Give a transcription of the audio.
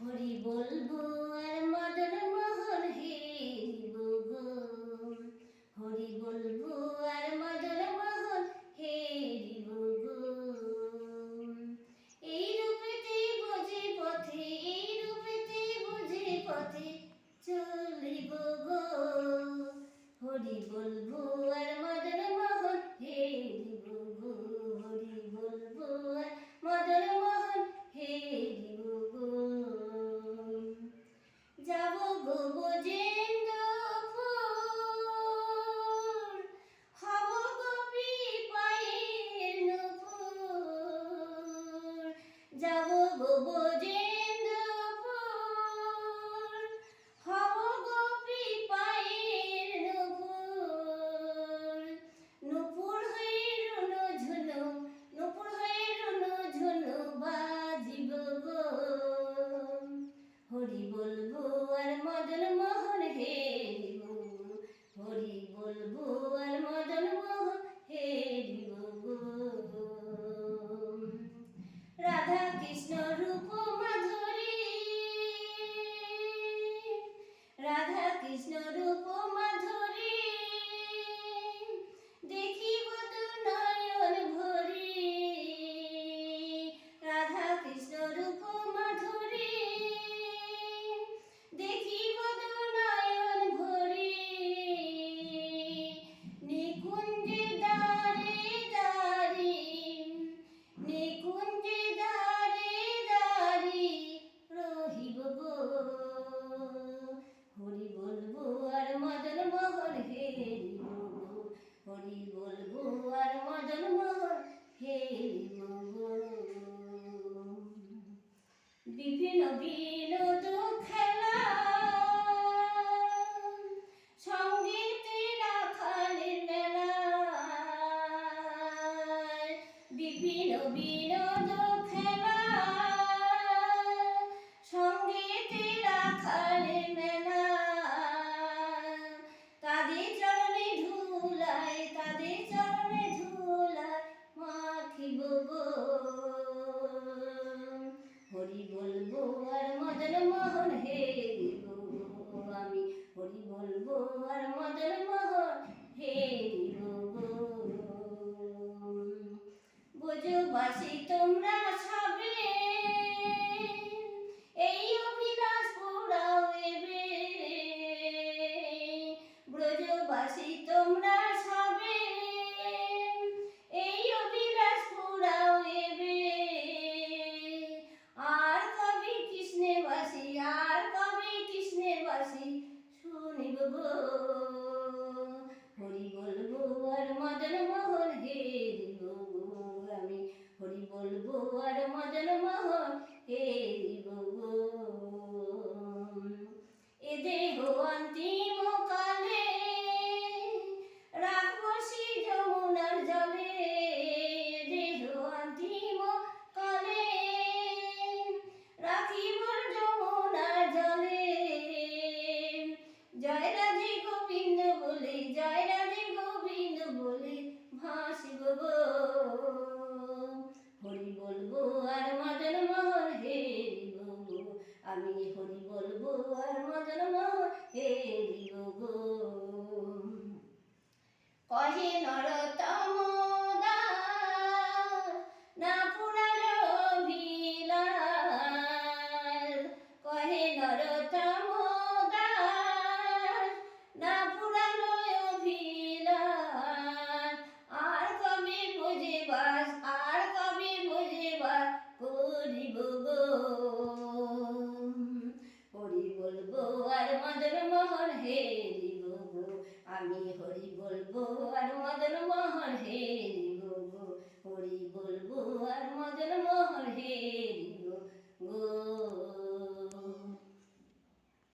হরি বলব আর মদন মোহন হে গো। হরি বলব আর মদন মোহন হে গো। এই রূপেতে বোঝে পথে, এই রূপেতে বোঝে পথে চলিব গো। হরি বলব আর মদন মোহন হে গো। বোঝ হরি বলব আর মজন্ম মোহন হে বিভিন্ন বিনোদ খেলা সংগীত রাখালের মেলা বিভিন্ন বিনোদ হরি বলব আর মদন মোহন হে গো আমি হরি বলব আর মদন মোহন হে বোঝো বাসি তোমরা সবে, এই অভিলাষ পোড়াও এবে। ব্রজবাসী তোমরা আমি হরি বলব আর মজা হে দিব গো। হে আমি হরি বলব আর মদন মোহন হে